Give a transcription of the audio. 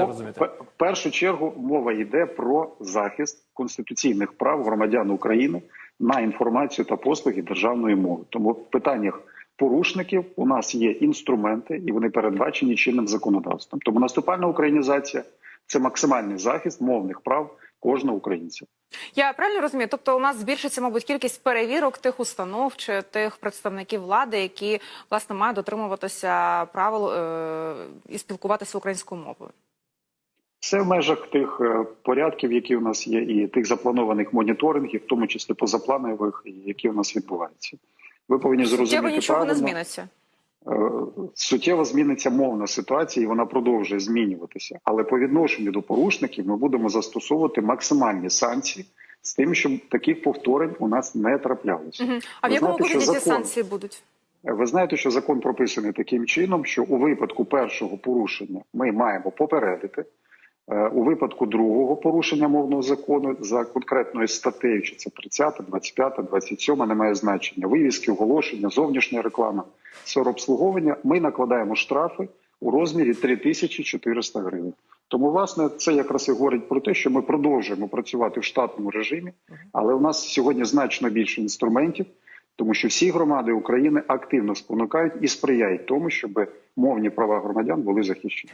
це розуміти? В першу чергу мова йде про захист конституційних прав громадян України на інформацію та послуги державної мови. Тому в питаннях порушників у нас є інструменти, і вони передбачені чинним законодавством. Тому наступальна українізація це максимальний захист мовних прав кожного українця. Я правильно розумію? Тобто, у нас збільшиться, мабуть, кількість перевірок тих установ чи тих представників влади, які власне мають дотримуватися правил е- і спілкуватися українською мовою. Все в межах тих е, порядків, які у нас є, і тих запланованих моніторингів, в тому числі позапланових, які у нас відбуваються. Ви повинні Суттєво зрозуміти нічого не правильно. зміниться. Е, суттєво зміниться мовна ситуація, і вона продовжує змінюватися. Але по відношенню до порушників ми будемо застосовувати максимальні санкції з тим, щоб таких повторень у нас не траплялося. Мгм. А в якому вигляді ці санкції будуть? Ви знаєте, що закон прописаний таким чином, що у випадку першого порушення ми маємо попередити. Е, У випадку другого порушення мовного закону за конкретною статтею, чи це 30, 25, 27, немає значення, вивіски, оголошення, зовнішня реклама, обслуговування, ми накладаємо штрафи у розмірі 3400 гривень. Тому, власне, це якраз і говорить про те, що ми продовжуємо працювати в штатному режимі, але у нас сьогодні значно більше інструментів, тому що всі громади України активно спонукають і сприяють тому, щоб мовні права громадян були захищені.